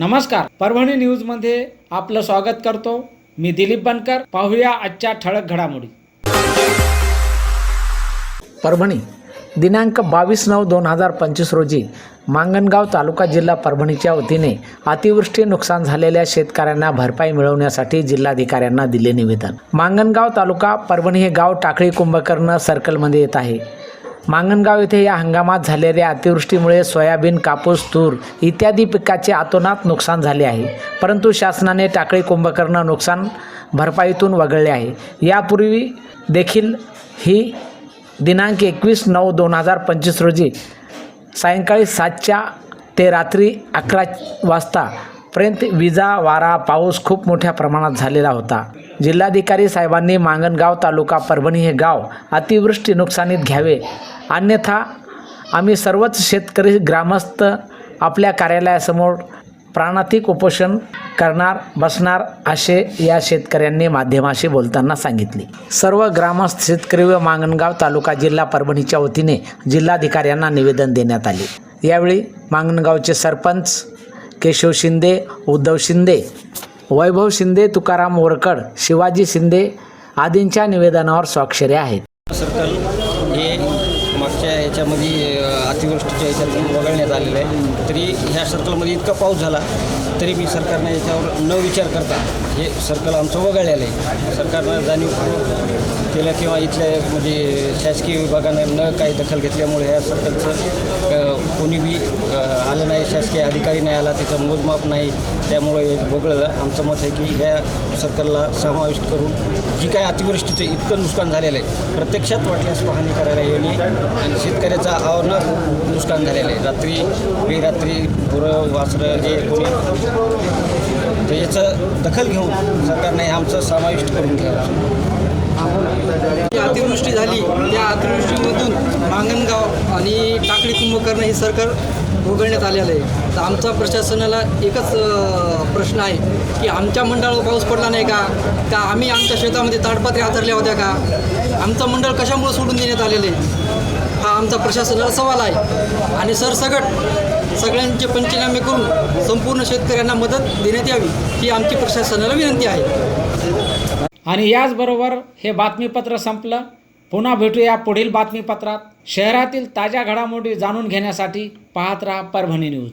नमस्कार. परभणी न्यूजमध्ये आपलं स्वागत करतो. मी दिलीप बनकर. पाहूया आजच्या ठळक घडामोडी. परभणी दिनांक बावीस नऊ दोन हजार पंचवीस रोजी मांगणगाव तालुका जिल्हा परभणीच्या वतीने अतिवृष्टी नुकसान झालेल्या शेतकऱ्यांना भरपाई मिळवण्यासाठी जिल्हाधिकाऱ्यांना दिले निवेदन. मांगणगाव तालुका परभणी हे गाव टाकळी कुंभकर्ण सर्कलमध्ये येत आहे. मांगणगाव येथे या हंगामात झालेल्या अतिवृष्टीमुळे सोयाबीन कापूस तूर इत्यादी पिकाचे आतोनात नुकसान झाले आहे. परंतु शासनाने टाकळी कुंभकर्ण नुकसान भरपाईतून वगळले आहे. यापूर्वी देखील ही दिनांक एकवीस नऊ दोन हजार पंचवीस रोजी सायंकाळी सातच्या ते रात्री अकरा वाजता पर्यंत विजा वारा पाऊस खूप मोठ्या प्रमाणात झालेला होता. जिल्हाधिकारी साहेबांनी मांगणगाव तालुका परभणी हे गाव अतिवृष्टी नुकसानीत घ्यावे. अन्यथा आम्ही सर्वच शेतकरी ग्रामस्थ आपल्या कार्यालयासमोर प्राणातिक उपोषण करणार बसणार असे या शेतकऱ्यांनी माध्यमाशी बोलताना सांगितले. सर्व ग्रामस्थ शेतकरी व मांगणगाव तालुका जिल्हा परभणीच्या वतीने जिल्हाधिकाऱ्यांना निवेदन देण्यात आले. यावेळी मांगणगावचे सरपंच केशव शिंदे उद्धव शिंदे वैभव शिंदे तुकाराम वरकड शिवाजी शिंदे आदींच्या निवेदनावर स्वाक्षरी आहेत. सर्कल हे मागच्या याच्यामध्ये अतिवृष्टीच्या याच्यात वगळण्यात आलेलं आहे. तरी ह्या सर्कलमध्ये इतका पाऊस झाला तरी मी सरकारने याच्यावर न विचार करता हे सर्कल आमचं वगळलेलं आहे. सरकारनं जाणीवपूर्वक केलं किंवा इथल्या म्हणजे शासकीय विभागानं न काही दखल घेतल्यामुळे ह्या सर्कलचं कोणी बी आलं नाही शासकीय अधिकारी नाही आला त्याचं मोजमाप नाही त्यामुळे वगळलं. आमचं मत आहे की ह्या सर्कलला समाविष्ट करून जी काय अतिवृष्टीचं इतकं नुकसान झालेलं आहे प्रत्यक्षात वाटल्यास पाहणी करायला येणे आणि शेतकऱ्याचा आवरणं नुकसान झालेलं आहे. रात्री बेरात्री गुरं वासरं जे कोणी तर याचं दखल घेऊन सरकारने आमचं समाविष्ट करून घ्यावं जी अतिवृष्टी झाली या अतिवृष्टीमधून मांगणगाव आणि टाकळी कुंभकर्ण हे सरकार वगळण्यात आलेलं आहे. तर आमचा प्रशासनाला एकच प्रश्न आहे की आमच्या मंडळावर पाऊस पडला नाही का? का आम्ही आमच्या शेतामध्ये ताडपत्रे हातरल्या होत्या का? आमचं मंडळ कशामुळे सोडून देण्यात आलेलं आहे? हा आमचा प्रशासनाला सवाल आहे. आणि सरसकट सगळ्यांचे पंचनामे करून संपूर्ण शेतकऱ्यांना मदत देण्यात यावी ही आमची प्रशासनाला विनंती आहे. आणि याचबरोबर हे बातमीपत्र संपलं. पुन्हा भेटूया पुढील बातमीपत्रात. शहरातील ताज्या घडामोडी जाणून घेण्यासाठी पाहत राहा परभणी न्यूज.